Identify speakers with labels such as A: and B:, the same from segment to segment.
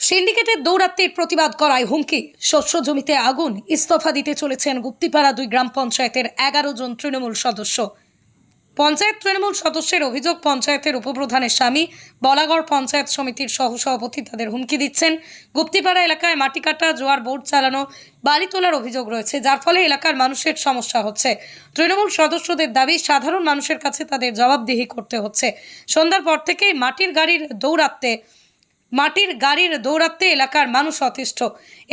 A: সিন্ডিকেটের দৌরাত্মের প্রতিবাদ করায় হুমকি। শস্য জমিতে আগুন, ইস্তফা দিতে চলেছেন গুপ্তিপাড়া দুই গ্রাম পঞ্চায়েতের এগারো জন তৃণমূল সদস্য। পঞ্চায়েত তৃণমূল সদস্যের অভিযোগ, পঞ্চায়েতের উপপ্রধানের স্বামী বলাগড় পঞ্চায়েত সমিতির সহসভাপতি তাদের হুমকি দিচ্ছেন। গুপ্তিপাড়া এলাকায় মাটি কাটা জোয়ার বোর্ড চালানো বাড়ি তোলার অভিযোগ রয়েছে, যার ফলে এলাকার মানুষের সমস্যা হচ্ছে। তৃণমূল সদস্যদের দাবি, সাধারণ মানুষের কাছে তাদের জবাবদিহি করতে হচ্ছে। সন্ধ্যার পর থেকেই মাটির গাড়ির দৌরাত্মে মাটির গাড়ির দৌরাত্মে এলাকার মানুষ অতিষ্ঠ।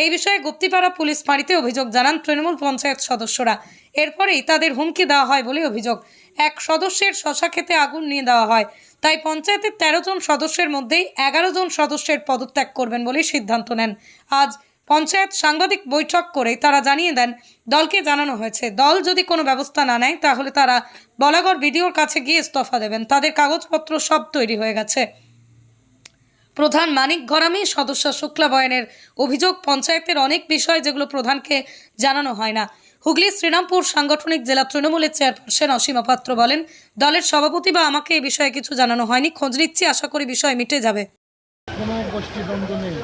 A: এই বিষয়ে গুপ্তিপাড়া পুলিশ ফাঁড়িতে অভিযোগ জানান তৃণমূল পঞ্চায়েত সদস্যরা। এরপরেই তাদের হুমকি দেওয়া হয় বলে অভিযোগ। এক সদস্যের শশা খেতে আগুন নিয়ে দেওয়া হয়। তাই পঞ্চায়েতের তেরো জন সদস্যের মধ্যেই এগারো জন সদস্যের পদত্যাগ করবেন বলে সিদ্ধান্ত নেন। আজ পঞ্চায়েত সাংবাদিক বৈঠক করে তারা জানিয়ে দেন, দলকে জানানো হয়েছে, দল যদি কোনো ব্যবস্থা না নেয় তাহলে তারা বলাগড় বিডিওর কাছে গিয়ে ইস্তফা দেবেন। তাদের কাগজপত্র সব তৈরি হয়ে গেছে। প্রধান মানিক ঘরামি সদস্য শুক্লা বয়নের অভিযোগ পঞ্চায়েতের অনেক বিষয় যেগুলো প্রধানকে জানানো হয় না। হুগলি শ্রীরামপুর সাংগঠনিক জেলা তৃণমূলের চেয়ারপারসন অসীমা পাত্র বলেন দলের সভাপতি বা আমাকে এই বিষয়ে কিছু জানানো হয়নি। খোঁজ নিচ্ছি আশা করি বিষয় মিটে যাবে।
B: কোনো গোষ্ঠীদ্বন্দ্ব নেই।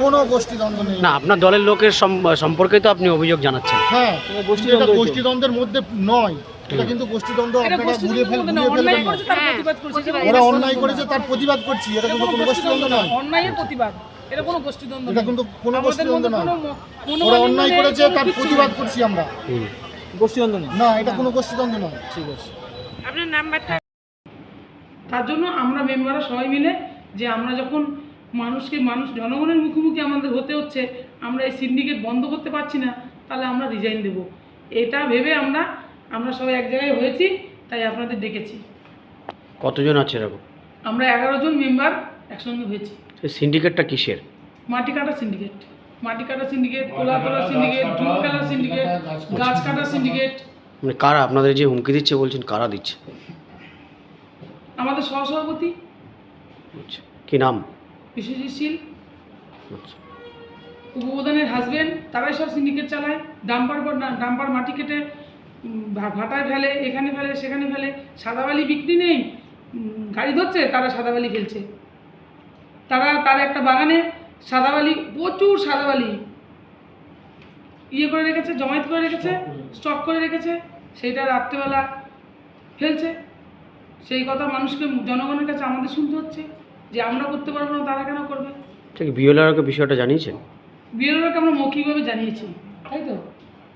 B: কোনো গোষ্ঠীদ্বন্দ্ব নেই।
C: না আপনার দলের লোকের সম্পর্কে তো আপনি অভিযোগ জানাচ্ছেন।
B: হ্যাঁ গোষ্ঠীদ্বন্দ্বের মধ্যে নয়। এটা কিন্তু গোষ্ঠীদ্বন্দ্ব আপনারা ফেলবেন না ওরা অন্যায় করেছে তার প্রতিবাদ করছি এটা কিন্তু কোনো গোষ্ঠীদ্বন্দ্ব নয়।
D: অন্যায়ের প্রতিবাদ। এটা কোনো গোষ্ঠীদ্বন্দ্ব
B: এটা কিন্তু কোনো গোষ্ঠীদ্বন্দ্ব নয়। ওরা অন্যায় করেছে তার প্রতিবাদ করছি আমরা।
E: গোষ্ঠীদ্বন্দ্ব
B: না। এটা কোনো গোষ্ঠীদ্বন্দ্ব নয়।
E: ঠিক আছে।
D: তার জন্য আমরা মেম্বাররা সবাই মিলে যে আমরা যখন মানুষকে মানুষ জনগণের মুখোমুখি আমাদের হতে হচ্ছে আমরা এই সিন্ডিকেট বন্ধ করতে পারছি না তাহলে আমরা রিজাইন দেব। এটা ভেবে আমরা আমরা সবাই এক জায়গায় হয়েছি তাই আপনাদের ডেকেছি।
C: কতজন আছে এরকম?
D: আমরা এগারো জন মেম্বার একসঙ্গে হয়েছি।
C: সিন্ডিকেটটা কিসের?
D: মাটি কাটা সিন্ডিকেট মাটি কাটা সিন্ডিকেট তোলা তোলা সিন্ডিকেট জুম খেলা সিন্ডিকেট গাছ কাটা সিন্ডিকেট।
C: মানে কারা? আপনাদের যে হুমকি দিচ্ছে বলছেন কারা দিচ্ছে?
D: আমাদের সহসভাপতি।
C: আচ্ছা কি নাম?
D: বিশ্বজিৎ শীল।
C: আচ্ছা।
D: উপপ্রধানের হাজবেন্ড তারাই সব সিন্ডিকেট চালায়। ডাম্পার পর ডাম্পার মাটি কেটে ভাটায় ফেলে এখানে ফেলে সেখানে ফেলে সাদাবালি বিক্রি নেই। গাড়ি ধরছে তারা সাদাবালি ফেলছে। তারা তার একটা বাগানে সাদাবালি প্রচুর সাদাবালি। ইয়ে করে রেখেছে জমায়েত করে রেখেছে স্টক করে রেখেছে। সেইটা রাত্রেবেলা ফেলছে। সেই কথা মানুষকে জনগণের কাছে আমাদের শুনতে হচ্ছে যে আমরা করতে পারব না তারা কেন করবে?
C: ঠিক বিওলারকে বিষয়টা জানিয়েছেন?
D: বিএলওকে আমরা মৌখিকভাবে জানিয়েছি তাই তো?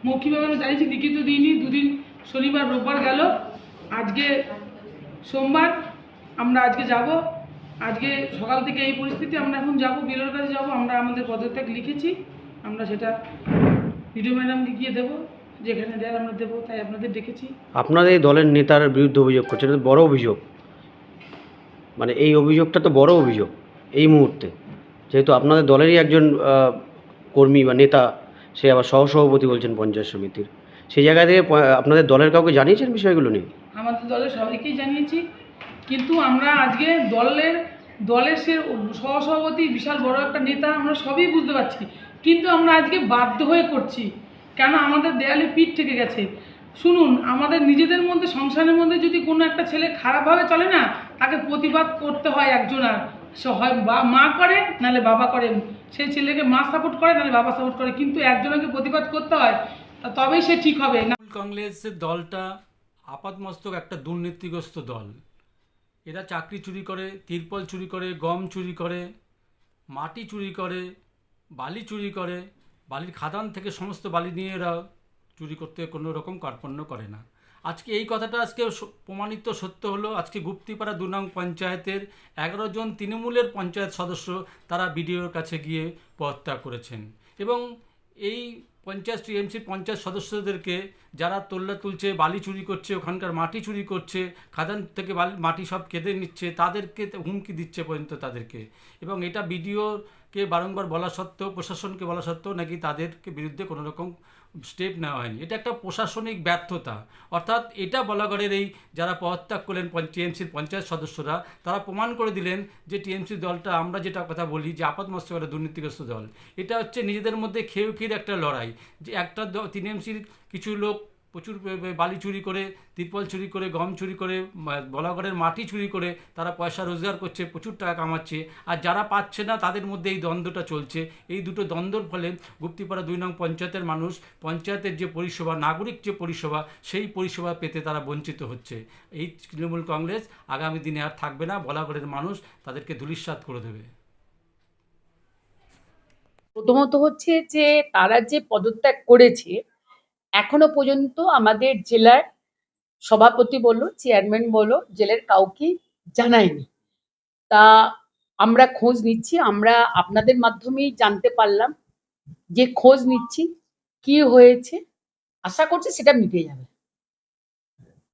D: মৌখিকভাবে আমরা জানিয়েছি লিখিত দিইনি, দুদিন শনিবার, রোববার গেল। আজকে সোমবার আমরা আজকে যাব। আজকে সকাল থেকে এই পরিস্থিতি, আমরা এখন যাব বিএলওর কাছে যাব, আমরা আমাদের পদত্যাগ লিখেছি। আমরা সেটা ভিডিও ম্যাডামকে গিয়ে দেবো, যেখানে দেয় আমরা দেবো, তাই আপনাদের ডেকেছি।
C: আপনাদের এই দলের নেতার বিরুদ্ধে অভিযোগ করছেন বড় অভিযোগ। মানে এই অভিযোগটা তো বড় অভিযোগ, এই মুহূর্তে। যেহেতু আপনাদের দলেরই একজন কর্মী বা নেতা সে আবার সহসভাপতি বলছেন পঞ্চায়েত সমিতির। সেই জায়গা থেকে আপনাদের দলের কাউকে জানিয়েছেন বিষয়গুলো নিয়ে?
D: আমাদের দলের সবাইকেই জানিয়েছি। কিন্তু আমরা আজকে দলের দলের সে সহসভাপতি বিশাল বড় একটা নেতা আমরা সবই বুঝতে পারছি। কিন্তু আমরা আজকে বাধ্য হয়ে করছি। কেন? আমাদের দেয়ালে পিঠ থেকে গেছে। শুনুন, আমাদের নিজেদের মধ্যে, সংসারের মধ্যে যদি কোনো একটা ছেলে খারাপভাবে চলে না, তাকে প্রতিবাদ করতে হয় একজন আর। সে হয় মা করে, নাহলে বাবা করে। সেই ছেলেকে মা সাপোর্ট করে, নাহলে বাবা সাপোর্ট করে। কিন্তু একজনকে প্রতিবাদ করতে হয় তবেই সে ঠিক হবে।
F: কংগ্রেসের দলটা আপাতমস্তক একটা দুর্নীতিগ্রস্ত দল। এরা চাকরি চুরি করে, তিরপল চুরি করে, গম চুরি করে, মাটি চুরি করে, বালি চুরি করে, বালির খাদান থেকে সমস্ত বালি নিয়ে এরা চুরি করতে কোনো রকম কার্পণ্য করে না। আজকে এই কথাটা আজকে প্রমাণিত সত্য হলো, আজকে গুপ্তিপাড়া দু পঞ্চায়েতের এগারো জন তৃণমূলের পঞ্চায়েত সদস্য তারা বিডিওর কাছে গিয়ে পদত্যাগ করেছেন। এবং এই পঞ্চায়েত টিএমসির পঞ্চায়েত সদস্যদেরকে যারা তোল্লা তুলছে, বালি চুরি করছে, ওখানকার মাটি চুরি করছে, খাদান থেকে বালি, মাটি সব কেঁদে নিচ্ছে, তাদেরকে হুমকি দিচ্ছে পর্যন্ত তাদেরকে। এবং এটা বিডিওকে বারংবার বলা সত্ত্বেও, প্রশাসনকে বলা সত্ত্বেও নাকি তাদেরকে বিরুদ্ধে কোনো রকম স্টেপ নেওয়া হয়নি। এটা একটা প্রশাসনিক ব্যর্থতা। অর্থাৎ এটা বলাগড়ের এই যারা পদত্যাগ করলেন টিএমসির পঞ্চায়েত সদস্যরা, তারা প্রমাণ করে দিলেন যে টিএমসি দলটা, আমরা যেটা কথা বলি যে আপাতমস্ত একটা দুর্নীতিগ্রস্ত দল। এটা হচ্ছে নিজেদের মধ্যে খেয়ে খেয়ে একটা লড়াই। যে একটা টিএমসির কিছু লোক প্রচুর বালি চুরি করে, তিরপল চুরি করে, গম চুরি করে বলাগড়ের মাটি চুরি করে, তারা পয়সা রোজগার করছে, প্রচুর টাকা কামাচ্ছে। আর যারা পাচ্ছে না, তাদের মধ্যে এই দ্বন্দ্বটা চলছে। এই দুটো দ্বন্দ্বর ফলে গুপ্তিপাড়া দুই নং পঞ্চায়েতের মানুষ, পঞ্চায়েতের যে পরিষেবা, নাগরিক যে পরিষেবা, সেই পরিষেবা পেতে তারা বঞ্চিত হচ্ছে। এই তৃণমূল কংগ্রেস আগামী দিনে আর থাকবে না, বলাগড়ের মানুষ তাদেরকে ধূলিসাৎ করে দেবে।
E: প্রথমত হচ্ছে যে, তারা যে পদত্যাগ করেছে এখনও পর্যন্ত আমাদের জেলার সভাপতি বলো চেয়ারম্যান বলো, জেলের কাউকে জানায়নি। তা আমরা খোঁজ নিচ্ছি, আমরা আপনাদের মাধ্যমেই জানতে পারলাম যে খোঁজ নিচ্ছি, কি হয়েছে, আশা করছি সেটা মিটে যাবে।